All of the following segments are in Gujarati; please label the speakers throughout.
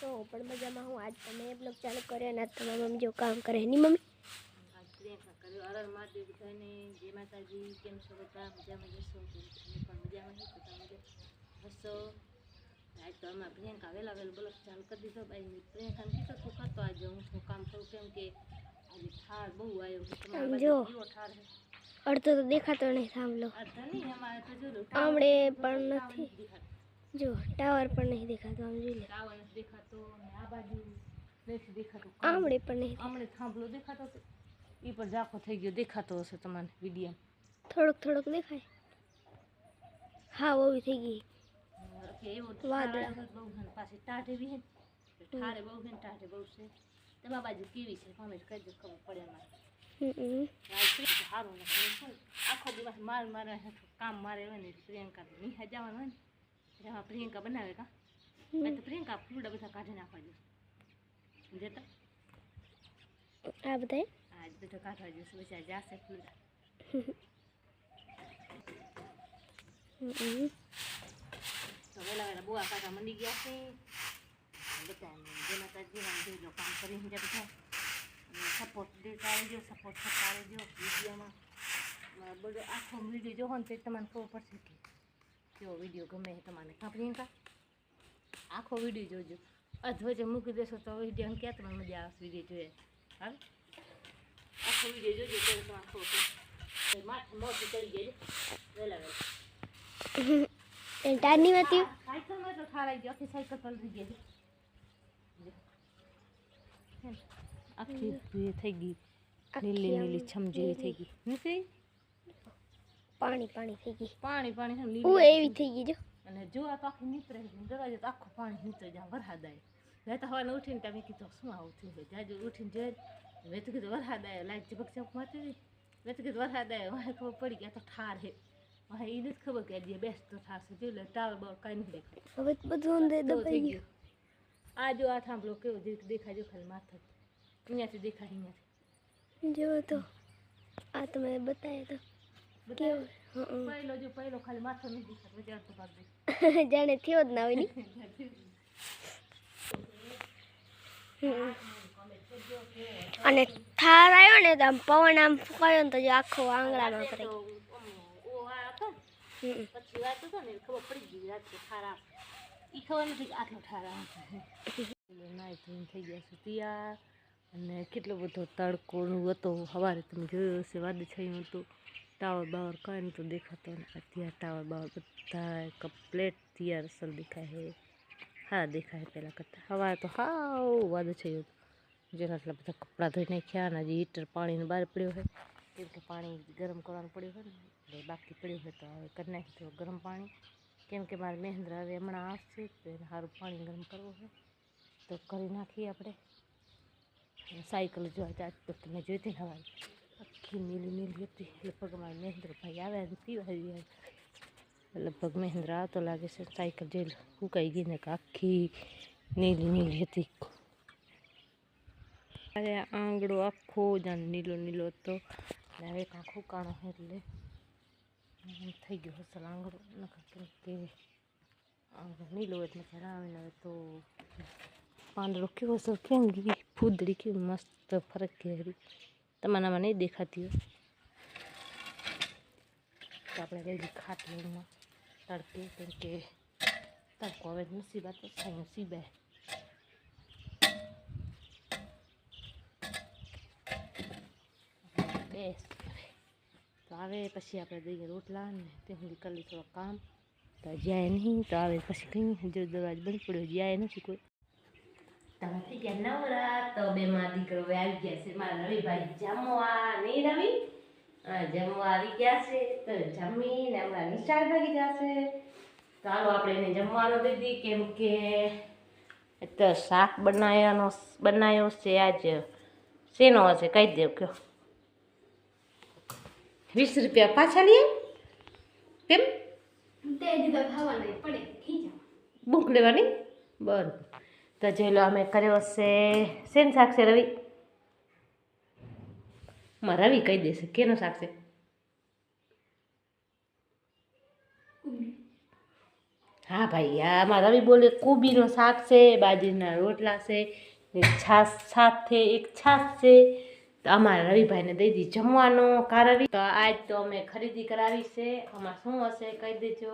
Speaker 1: તો હું પણ મજામાં હું. આજ તમે બ્લોગ ચાલુ કર્યો અને આજ તમારી મમ્મી જો કામ કરે. એની મમ્મી?
Speaker 2: આજ પ્રિયંકા કર્યો અરર મહાદેવ બધાને જય માતાજી કેમ છો બધા મજામાં જશો તો હું પણ મજામાં છું તો તમે હસો આજ તો અમારા પ્રિયંકા વહેલા વહેલું બ્લોક ચાલુ કરી દીધો ભાઈ પ્રિયંકાને કીધું તું કરતો આજે હું થોડું કામ કરું કેમ કે આજે ઠાર બહુ આવ્યો છે તમારા
Speaker 1: આમ
Speaker 2: બાજુ
Speaker 1: જો.
Speaker 2: કેવો ઠાર છે
Speaker 1: અડધો તો દેખાતો નહીં થાંભલો.
Speaker 2: અડધા નહીં અમારે તો જો
Speaker 1: આમળે પણ નથી. જો ટાવર પણ નહીં દેખાતો આમ જોઈ લે
Speaker 2: ટાવર નથી દેખાતો ને આ બાજુ નથી દેખાતું
Speaker 1: આમળે પણ નહીં
Speaker 2: આમણે થાંભલો દેખાતો હતો એ પણ ઝાંખો થઈ ગયો દેખાતો હશે તમને વીડિયો.
Speaker 1: થોડોક થોડોક દેખાય। હા ઓવી થઈ ગઈ.
Speaker 2: કે એવો
Speaker 1: વાદળા.
Speaker 2: ઠાર બહુ છે ને પાછી ટાઢે બી છે ને. તો ઠારે બહુ છે ને ટાઢે બહુ છે. તમારા બાજુ કેવી છે? કોમેન્ટ કરજો ખબર પડે અમારે.
Speaker 1: હમ
Speaker 2: આજ પ્રિયંકા સારું લાગે હું છે ને આખો દિવસ માર મારે હેઠું કામ મારે હોય ને પ્રિયંકા નિહા જવાનું હોય ને. આમાં પ્રિયંકા બનાવે કા? મેં તો પ્રિયંકા ફૂલડા બધા કાઢી નાખવા જોઈશ જતા
Speaker 1: આ બધાય?
Speaker 2: આજ બધા કાઢવા જોઈશ પછી જાશે ફૂલડા.
Speaker 1: હમ.
Speaker 2: તો વહેલા વહેલા બુઆ કાકા મંડી ગયા છે. બધા જે માતાજી આમ જોઈ લો કામ કરીને જાય બધા સપોર્ટ દેતા આવજો સપોર્ટ થતા આવજો વિડીયોમાં. બધો આખો વીડિયો જોવો ને તે તમને ખબર પડશે કે કેવો વીડિયો ગમે છે તમને કાં? પ્રિયંકા આખો વીડિયો જોજો. અધવજે મૂકી દેશો તો વીડિયો ક્યાં તમને મજા આવશે વીડિયો જોઈએ હા આખો વીડિયો જોજો તો તમને ખબર પડશે માથે મોટી ચડી જાય વહેલા વહેલા
Speaker 1: એ ટારની વાતી
Speaker 2: સાયકલમાં તો ઠારાઈ ગયો આખી સાયકલ પલટી ગઈ આખી ભી થઈ ગઈ. લીલી લીલી છમ જેવી થઈ ગઈ. નથી
Speaker 1: પાણી પાણી થઈ ગઈ.
Speaker 2: પાણી પાણી છે લીલી
Speaker 1: હું એવી થઈ ગઈ જો.
Speaker 2: અને જો આ તો આખી નીતરે દરવાજે તો આખું પાણી નીતરે જાય વરસાદ આવે મેં તો હવાને ઉઠીને તમે કીધું શું આવું થયું છે? જાજુ ઉઠીને જોઈ મેં તો કીધું વરસાદ આવ્યો લાઈટ ચપક ચપક મારતી હતી. મેં તો કીધું વરસાદ આવ્યો મારે ખબર પડી ગયા તો ઠાર હે વાંહે એ નથી ખબર કે આજે બેસ્ટ તો ઠાર છે જોઈ લે ટાવર બાવર કાંઈ નહીં દેખાય
Speaker 1: હવે બધું અંદર દબાઈ ગયું.
Speaker 2: આ જો આ થાંભલો કેવો દેખાય જો ખાલી માથે. અહીંયાથી દેખાય અહીંયાથી.
Speaker 1: જો તો આ તમે બતાવે તો
Speaker 2: પહેલો જો પહેલો ખાલી માથો નહીં દેખાતો વિચાર તો કરજે
Speaker 1: જાણે થયો જ ના હોયની. અને થાર આવ્યો ને તો આમ પવન આમ ફૂંકાયો ને તો જો આખો આંગળામાં હમ.
Speaker 2: પછી વાત હતો ને ખબર પડી ગઈ રાત્રે ઠારા એ ખબર નથી આટલો ઠારા નાઈ ધોઈને થઈ ગયા છે તૈયાર અને કેટલો બધો તડકો હતો. સવારે તમે જોયું હશે વાદળછાયું હતું. ટાવર બાવર કાંઈ નહોતું દેખાતો ને અત્યારે ટાવર બાવર બધા કમ્પ્લેટ તૈયાર અસલ દેખાય છે હા દેખાય પહેલાં કરતાં સવારે તો હાવ વાદળછાયું હતું જેના એટલા બધા કપડાં ધોઈ નાખ્યા અને હજી હીટર પાણીનો બહાર પડ્યો હોય કેમ કે પાણી ગરમ કરવાનું પડ્યું હોય ને એટલે બાકી પડ્યું હોય તો હવે કરી નાખી થોડું ગરમ પાણી કેમ કે મારે મહેન્દ્ર હવે હમણાં આવશે તો એને સારું પાણી ગરમ કરવું હોય તો કરી નાખીએ આપણે અને સાયકલ જોવા ચાર તો તમે જોઈ હતી હવારે આખી નીલી નીલી હતી લગભગ અમારા મહેન્દ્રભાઈ આવ્યા ને પીવા આવ્યા લગભગ મહેન્દ્ર આવતો લાગે છે સાયકલ જોઈ લો સુકાઈ ગઈ ને કે આખી નીલી નીલી હતી અરે આંગળો આખો જાણે નીલો નીલો હતો ને હવે કાંક હુકાણો છે એટલે આમ થઈ ગયો હસલ આંગળો નકર કેમ કે આંગળો નીલો હોય એટલે મજા ના આવે ને હવે તો પાંદડો કેવો અસર કેમ ગઈ ફૂદડી કેવી મસ્ત ફરક કહેરી તમારામાં નહીં દેખાતી હોય તો આપણે લઈ લઈએ ખાટલીમાં તડકે કેમ કે તડકો હવે નસીબાત થાય નસીબે બેસ તો આવે પછી આપણે દઈએ રોટલા ને તે સુધી કરી લઈએ થોડું કામ તો જાય નહીં તો આવે પછી કંઈ જો દરવાજ બંધ પડ્યો જાય નથી કોઈ તમે થઈ ગયા નવરા તો બે માં દીકરો હવે આવી ગયા છે. મારા રવિભાઈ જમવા નહીં રવિ હા જમવા આવી ગયા છે. તો જમીને હમણાં નિશાળ ભાગી જશે ચાલો આપણે એને જમવાનું દીધી કેમ કે તો શાક બનાવ્યાનો બનાવ્યો છે આજ. શેનો હશે? કહી દેવ કયો. વીસ રૂપિયા પાછા લઈએ? કેમ?
Speaker 1: તે દીધા ખાવાના પડે. ખીચા
Speaker 2: બુક લેવાની? બરાબર. તો જોઈ લો અમે કર્યો છે શેન શાક છે રવિ માં રવિ કહી દેશે કેનું શાક છે હા ભાઈ આમાં રવિ બોલે કોબીનો શાક છે બાજરીના રોટલા છે ને છાશ સાથે એક છાશ છે તો અમારા રવિભાઈને દઈ દી જમવાનો કારવી તો આજ તો અમે ખરીદી કરાવી છે આમાં શું હશે કહી દેજો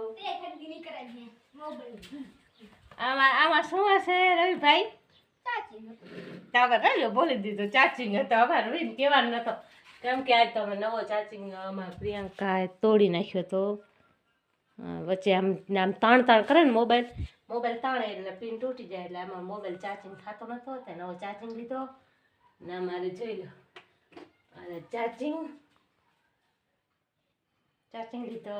Speaker 2: આમાં આમાં શું હશે રવિભાઈ? ચાચી રહ્યો બોલી દીધું ચાચિંગ હતો અમારે રવિ કહેવાનું નતો. કેમ કે આજ તમે નવો ચાચી અમારા પ્રિયંકાએ તોડી નાખ્યો હતો વચ્ચે આમ આમ તાણ તાણ કરે ને મોબાઈલ. મોબાઈલ તાણે એટલે પિન તૂટી જાય એટલે આમાં મોબાઈલ ચાર્જિંગ થતો નતો તે નવો ચાર્જિંગ લીધો. ને અમારે જોઈ લો. અને ચાર્જિંગ ચાર્જિંગ લીધો.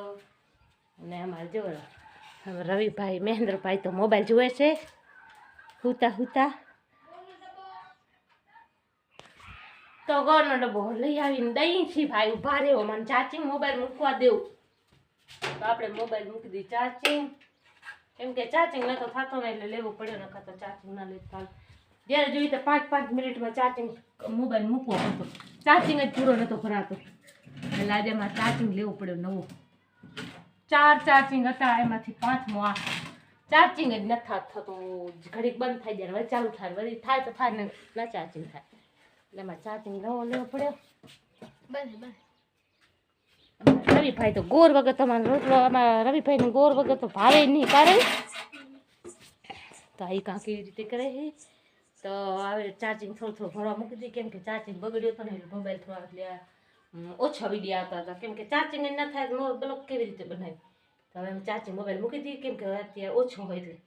Speaker 2: અને અમારે જો હવે રવિભાઈ મહેન્દ્રભાઈ તો મોબાઈલ જુએ છે. હુતા હુતા. તો ગોળનો ડબ્બો લઈ આવીને દઈ છી ભાઈ, ઊભા રહ્યો મને ચાર્જિંગ મોબાઈલ મૂકવા દેવું તો આપણે મોબાઈલ મૂકી દઈએ ચાર્જિંગ કેમ કે ચાર્જિંગ નતો થતો ને એટલે લેવું પડ્યો નખા તો ચાર્જિંગ ના લેતા જ્યારે જોઈએ તો પાંચ પાંચ મિનિટમાં ચાર્જિંગ મોબાઈલ મૂકવો પડતો ચાર્જિંગ જ પૂરો નતો ભરાતો એટલે આજે મારે ચાર્જિંગ લેવું પડ્યો નવો. ચાર ચાર્જિંગ હતા એમાંથી પાંચમો આ. ચાર્જિંગ જ નથી થતો ઘડીક બંધ થઈ જાય વળી ચાલુ થાય વળી થાય તો થાય ને ના ચાર્જિંગ થાય. એટલે એમાં ચાર્જિંગ નવો લેવો પડ્યો. રવિભાઈ તો ગોર વગર તમારો રોટલો આમાં રવિભાઈને ગોર વગર તો ભાવે નહીં કારણ તો આ કાંક કેવી રીતે કરે છે. તો હવે ચાર્જિંગ થોડું થોડું ભરવા મૂકી દઈએ કેમ કે ચાર્જિંગ બગડ્યો હતો ને મોબાઈલ થોડા એટલે ઓછા વીડિયો આવતા હતા. કેમ કે ચાર્જિંગ ના થાય તો બ્લોક કેવી રીતે બનાવી? તો હવે ચાર્જિંગ મોબાઈલ મૂકી દીધી કેમ કે અત્યારે ઓછો હોય એટલે.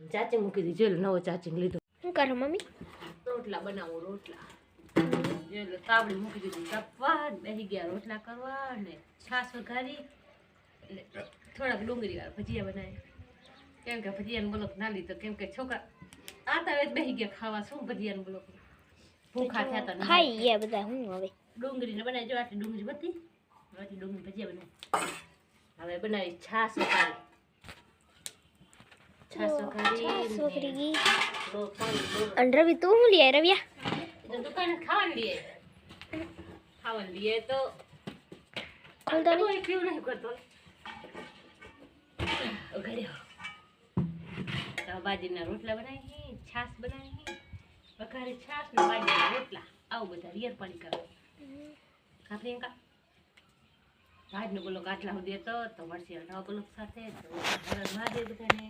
Speaker 2: ચાર્જિંગ મૂકી દીધી જોઈ નવો ચાર્જિંગ લીધો.
Speaker 1: શું કરો મમ્મી?
Speaker 2: રોટલા બનાવો રોટલા. એટલે તાવડી મૂકી દીધી કાપવા બેસી ગયા રોટલા કરવા અને છાશ વઘારી એટલે થોડાક ડુંગળી વાળા ભજીયા બનાવી કેમ કે ભજીયાનો બ્લોક ના લીધો કેમ કે છોકરા આ તાવે બેસી ગયા ખાવા શું ભજીયાનો બ્લોક? ભૂખા થયા હતા ને.
Speaker 1: ખાઈ ગયા બધા હું હવે?
Speaker 2: ડુંગળીને બનાવી જો આટલી ડુંગળી બધી. આટલી ડુંગળી ભજીયા બનાવી. હવે બનાવી છાશ વઘારી. છાશ લો-
Speaker 1: અને રવિ તું શું લઈ રવિયા
Speaker 2: દુકાને ખાવાનું લઈએ ખાવાનું લઈએ તો કેવું નહીં કરતો. ઘરે બાજરીના રોટલા બનાવી છાશ બનાવી. વઘારી છાશ ને બાજરીના રોટલા. આવું બધા રિયર પાણી કરે કા? પ્રિયંકા ભાજનો બોલો ગાટલા સુધી તો મળશે નવા બોલો સાથે તો મહાદેવ બધાને